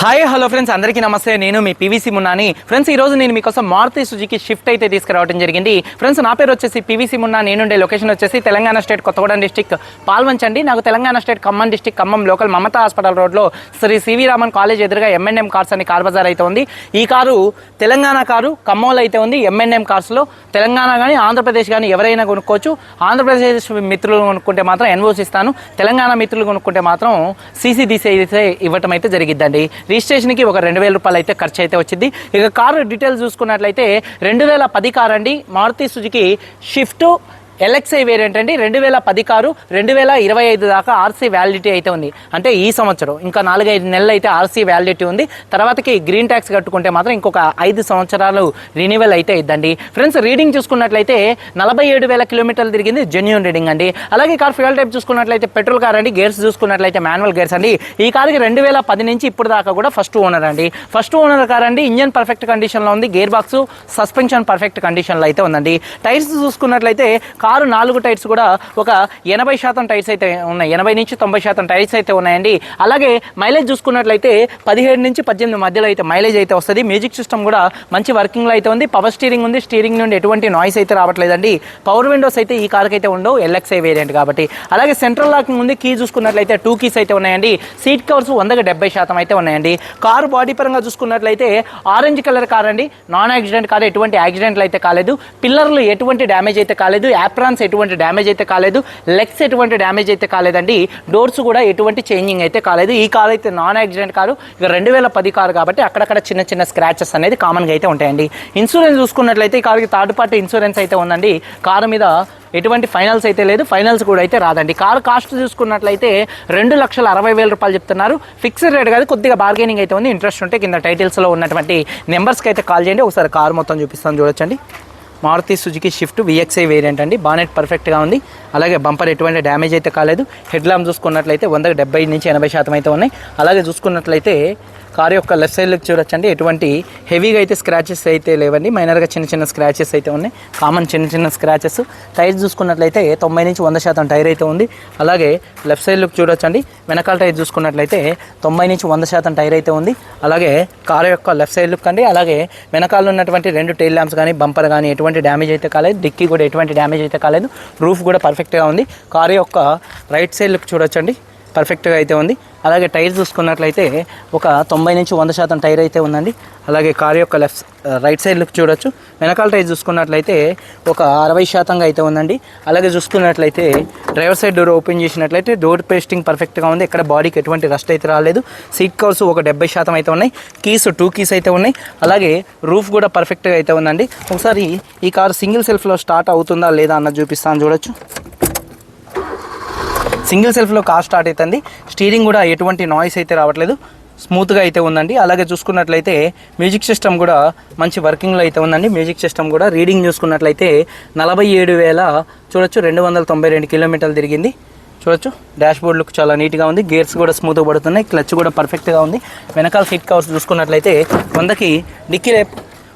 Hi hello friends. అందరికీ నమస్తే. నేను మీ పీవీసీ మున్నాని. ఫ్రెండ్స్ ఈ రోజు నేను మీకోసం మారుతి సుజుకి షిఫ్ట్ అయితే తీసుకురావడం జరిగింది. ఫ్రెండ్స్ నా పేరు వచ్చేసి పీవీసీ మున్నా. నేనుండే లొకేషన్ వచ్చేసి తెలంగాణ స్టేట్ కొత్తగూడెం డిస్టిక్ పాల్వంచండి. నాకు Telangana state Khammam district Khammam local Mamata hospital రోడ్లో శ్రీ సివి రామన్ కాలేజ్ ఎదురుగా ఎంఎన్ఎం కార్స్ అని కార్ బజార్ అయితే ఉంది. ఈ కారు తెలంగాణ కారు ఖమ్మంలో అయితే ఉంది. M&M ఎంఎన్ఎం కార్స్లో తెలంగాణ కానీ ఆంధ్రప్రదేశ్ కానీ ఎవరైనా కొనుక్కోవచ్చు. ఆంధ్రప్రదేశ్ మిత్రులు కొనుక్కుంటే మాత్రం ఎన్ఓసి ఇస్తాను. తెలంగాణ మిత్రులు కొనుక్కుంటే మాత్రం సీసీ తీసే ఇవ్వటం అయితే జరిగిద్దండి. రిజిస్ట్రేషన్కి ఒక రెండు వేల రూపాయలు అయితే ఖర్చు అయితే వచ్చింది. ఇక కారు డీటెయిల్స్ చూసుకున్నట్లయితే రెండు వేల పది కార్ అండి. Maruti Suzuki Swift LXI variant అంటే రెండు వేల పది కారు రెండు వేల ఇరవై ఐదు దాకా ఆర్సీ వ్యాలిడిటీ అయితే ఉంది. అంటే ఈ సంవత్సరం ఇంకా నాలుగైదు నెలలు అయితే ఆర్సీ వ్యాలిడిటీ ఉంది. తర్వాతకి గ్రీన్ ట్యాక్స్ కట్టుకుంటే మాత్రం ఇంకొక ఐదు సంవత్సరాలు రినివల్ అయితే ఇద్దండి ఫ్రెండ్స్ రీడింగ్ చూసుకున్నట్లయితే నలభై ఏడు వేల కిలోమీటర్లు తిరిగింది జెన్యున్ రీడింగ్ అండి. అలాగే కార్ ఫ్యూయల్ టైప్ చూసుకున్నట్లయితే పెట్రోల్ కార్ అండి గేర్స్ చూసుకున్నట్లయితే మాన్యువల్ గేర్స్ అండి. ఈ కార్కి రెండు వేల పది నుంచి ఇప్పుడు దాకా కూడా ఫస్ట్ ఓనర్ అండి. ఫస్ట్ ఓనర్ కార్ అండి ఇంజన్ పర్ఫెక్ట్ కండిషన్లో ఉంది గేర్ బాక్స్ సస్పెన్షన్ పర్ఫెక్ట్ కండిషన్లో అయితే ఉందండి. టైర్స్ చూసుకున్నట్లయితే కారు నాలుగు టైర్స్ కూడా ఒక ఎనభై శాతం టైర్స్ అయితే ఉన్నాయి. ఎనభై నుంచి తొంభై శాతం టైర్స్ అయితే ఉన్నాయండి. అలాగే మైలేజ్ చూసుకున్నట్లయితే పదిహేడు నుంచి పద్దెనిమిది మధ్యలో అయితే మైలేజ్ అయితే వస్తుంది. మ్యూజిక్ సిస్టమ్ కూడా మంచి వర్కింగ్లో అయితే ఉంది. పవర్ స్టీరింగ్ ఉంది. స్టీరింగ్ నుండి ఎటువంటి నాయిస్ అయితే రావట్లేదండి. పవర్ విండోస్ అయితే ఈ కార్కి అయితే ఉండవు. ఎల్ఎక్స్ఐ వేరియంట్ కాబట్టి. అలాగే సెంట్రల్ లాకింగ్ ఉంది. కీ చూసుకున్నట్లయితే టూ కీస్ అయితే ఉన్నాయండి. సీట్ కవర్స్ వందకి డెబ్బై శాతం అయితే ఉన్నాయండి. కారు బాడీ పరంగా చూసుకున్నట్లయితే ఆరెంజ్ కలర్ కార్ అండి నాన్ యాక్సిడెంట్ కాదు. ఎటువంటి యాక్సిడెంట్లు అయితే కాలేదు. పిల్లర్లు ఎటువంటి డ్యామేజ్ అయితే కాలేదు. యాప్ యాప్రాన్స్ ఎటువంటి డ్యామేజ్ అయితే కాలేదు లెగ్స్ ఎటువంటి డ్యామేజ్ అయితే కాలేదండి డోర్స్ కూడా ఎటువంటి చేంజింగ్ అయితే కాలేదు. ఈ కార్ అయితే నాన్ యాక్సిడెంట్ కారు ఇక రెండు వేల పది కారు కాబట్టి అక్కడక్కడ చిన్న చిన్న స్క్రాచెస్ అనేది కామన్గా అయితే ఉంటాయండి. ఇన్సూరెన్స్ చూసుకున్నట్లయితే ఈ కార్కి థర్డ్ పార్టీ ఇన్సూరెన్స్ అయితే ఉందండి. కారు మీద ఎటువంటి ఫైనల్స్ అయితే లేదు ఫైనల్స్ కూడా అయితే రాదండి. కారు కాస్ట్ చూసుకున్నట్లయితే రెండు లక్షల అరవై వేల రూపాయలు చెప్తున్నారు. ఫిక్స్డ్ రేట్ కాదు కొద్దిగా బార్గెనింగ్ అయితే ఉంది. ఇంట్రెస్ట్ ఉంటే కింద టైటిల్స్లో ఉన్నటువంటి నెంబర్స్కి అయితే కాల్ చేయండి. ఒకసారి కారు మొత్తం చూపిస్తాను చూడొచ్చండి. Maruti Suzuki Swift VXI variant అండి. బానెట్ పర్ఫెక్ట్గా ఉంది. అలాగే బంపర్ ఎటువంటి డ్యామేజ్ అయితే కాలేదు. హెడ్ ల్యాంప్ చూసుకున్నట్లయితే వందకు డెబ్బై నుంచి ఎనభై శాతం అయితే ఉన్నాయి. అలాగే చూసుకున్నట్లయితే కారు యొక్క లెఫ్ట్ సైడ్లోకి చూడొచ్చండి. ఎటువంటి హెవీగా అయితే స్క్రాచెస్ అయితే లేవండి. మైనర్గా చిన్న చిన్న స్క్రాచెస్ అయితే ఉన్నాయి. కామన్ చిన్న చిన్న స్క్రాచెస్ టైర్ చూసుకున్నట్లయితే తొంభై నుంచి వంద శాతం టైర్ అయితే ఉంది. అలాగే లెఫ్ట్ సైడ్లోకి చూడొచ్చండి. వెనకాల టైర్ చూసుకున్నట్లయితే తొంభై నుంచి వంద శాతం టైర్ అయితే ఉంది. అలాగే కారు యొక్క లెఫ్ట్ సైడ్ లుక్ అండి. అలాగే వెనకాల ఉన్నటువంటి రెండు టైల్ ల్యాంప్స్ కానీ బంపర్ కానీ ఎటువంటి డ్యామేజ్ అయితే కాలేదు డిక్కీ కూడా ఎటువంటి డ్యామేజ్ అయితే కాలేదు రూఫ్ కూడా పర్ఫెక్ట్గా ఉంది. కారు యొక్క రైట్ సైడ్ లుక్ చూడొచ్చండి పర్ఫెక్ట్గా అయితే ఉంది. అలాగే టైర్ చూసుకున్నట్లయితే ఒక తొంభై నుంచి వంద శాతం టైర్ అయితే ఉందండి. అలాగే కార్ యొక్క లెఫ్ట్ రైట్ సైడ్ లుక్ చూడొచ్చు. వెనకాల టైర్ చూసుకున్నట్లయితే ఒక అరవై శాతంగా అయితే ఉందండి. అలాగే చూసుకున్నట్లయితే డ్రైవర్ సైడ్ డోర్ ఓపెన్ చేసినట్లయితే డోర్ పేస్టింగ్ పర్ఫెక్ట్గా ఉంది. ఇక్కడ బాడీకి ఎటువంటి రస్ట్ అయితే రాలేదు. సీట్ కవర్స్ ఒక డెబ్బై శాతం అయితే ఉన్నాయి. కీస్ టూ కీస్ అయితే ఉన్నాయి. అలాగే రూఫ్ కూడా పర్ఫెక్ట్గా అయితే ఉందండి. ఒకసారి ఈ కార్ సింగిల్ సెల్ఫ్లో స్టార్ట్ అవుతుందా లేదా అన్నది చూపిస్తాను. చూడొచ్చు. సింగిల్ సెల్ఫ్లో కార్ స్టార్ట్ అవుతుంది. స్టీరింగ్ కూడా ఎటువంటి నాయిస్ అయితే రావట్లేదు. స్మూత్గా అయితే ఉందండి. అలాగే చూసుకున్నట్లయితే మ్యూజిక్ సిస్టమ్ కూడా మంచి వర్కింగ్లో అయితే ఉందండి. మ్యూజిక్ సిస్టమ్ కూడా రీడింగ్ చూసుకున్నట్లయితే నలభై ఏడు వేల చూడొచ్చు రెండు వందల తొంభై రెండు కిలోమీటర్లు తిరిగింది. చూడొచ్చు. డాష్ బోర్డ్ లుక్ చాలా నీట్గా ఉంది. గేర్స్ కూడా స్మూత్గా పడుతున్నాయి. క్లచ్ కూడా పర్ఫెక్ట్గా ఉంది. వెనకాల సీట్ కవర్స్ చూసుకున్నట్లయితే వందకి డిక్కీ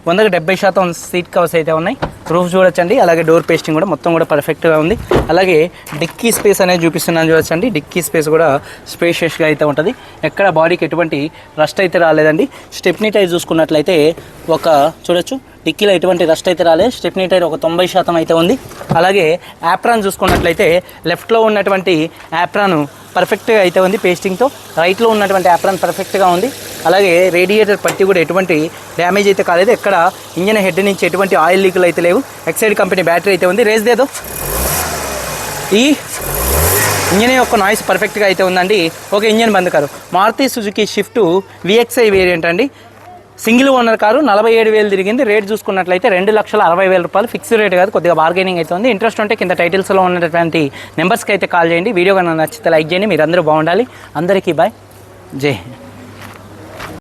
వందకు డెబ్బై శాతం సీట్ కవర్స్ అయితే ఉన్నాయి. రూఫ్ చూడొచ్చండి. అలాగే డోర్ పేస్టింగ్ కూడా మొత్తం కూడా పర్ఫెక్ట్గా ఉంది. అలాగే డిక్కీ స్పేస్ అనేది చూపిస్తున్నాను చూడొచ్చండి. డిక్కీ స్పేస్ కూడా స్పేషియస్గా అయితే ఉంటుంది. ఎక్కడ బాడీకి ఎటువంటి రస్ట్ అయితే రాలేదండి. స్టెప్నీ టైర్ చూసుకున్నట్లయితే ఒక చూడొచ్చు. డిక్కీలో ఎటువంటి రస్ట్ అయితే రాలేదు స్టెప్నీ టైర్ ఒక తొంభై శాతం అయితే ఉంది. అలాగే యాప్రాన్ చూసుకున్నట్లయితే లెఫ్ట్లో ఉన్నటువంటి యాప్రాన్ పర్ఫెక్ట్గా అయితే ఉంది పేస్టింగ్తో. రైట్లో ఉన్నటువంటి యాప్రాన్ పర్ఫెక్ట్గా ఉంది. అలాగే రేడియేటర్ పట్టి కూడా ఎటువంటి డ్యామేజ్ అయితే కాలేదు. ఎక్కడ ఇంజన్ హెడ్ నుంచి ఎటువంటి ఆయిల్ లీకులు అయితే లేవు. ఎక్సైడ్ కంపెనీ బ్యాటరీ అయితే ఉంది. రేస్ దేదో. ఈ ఇంజన్ యొక్క నాయిస్ పర్ఫెక్ట్గా అయితే ఉందండి. ఒక ఇంజన్ బంద్ car. Maruti Suzuki Swift VXI variant అండి. సింగిల్ ఓనర్ కారు నలభై ఏడు వేలు తిరిగింది. రేట్ చూసుకున్నట్లయితే రెండు లక్షల అరవై వేల రూపాయలు. ఫిక్స్డ్ రేట్ కాదు కొద్దిగా బార్గెనింగ్ అయితే ఉంది. ఇంట్రెస్ట్ ఉంటే కింద టైటిల్స్లో ఉన్నటువంటి నెంబర్స్కి అయితే కాల్ చేయండి. వీడియో కన్నా నచ్చితే లైక్ చేయండి. మీరు అందరూ బాగుండాలి. అందరికీ బాయ్. జై హింద్.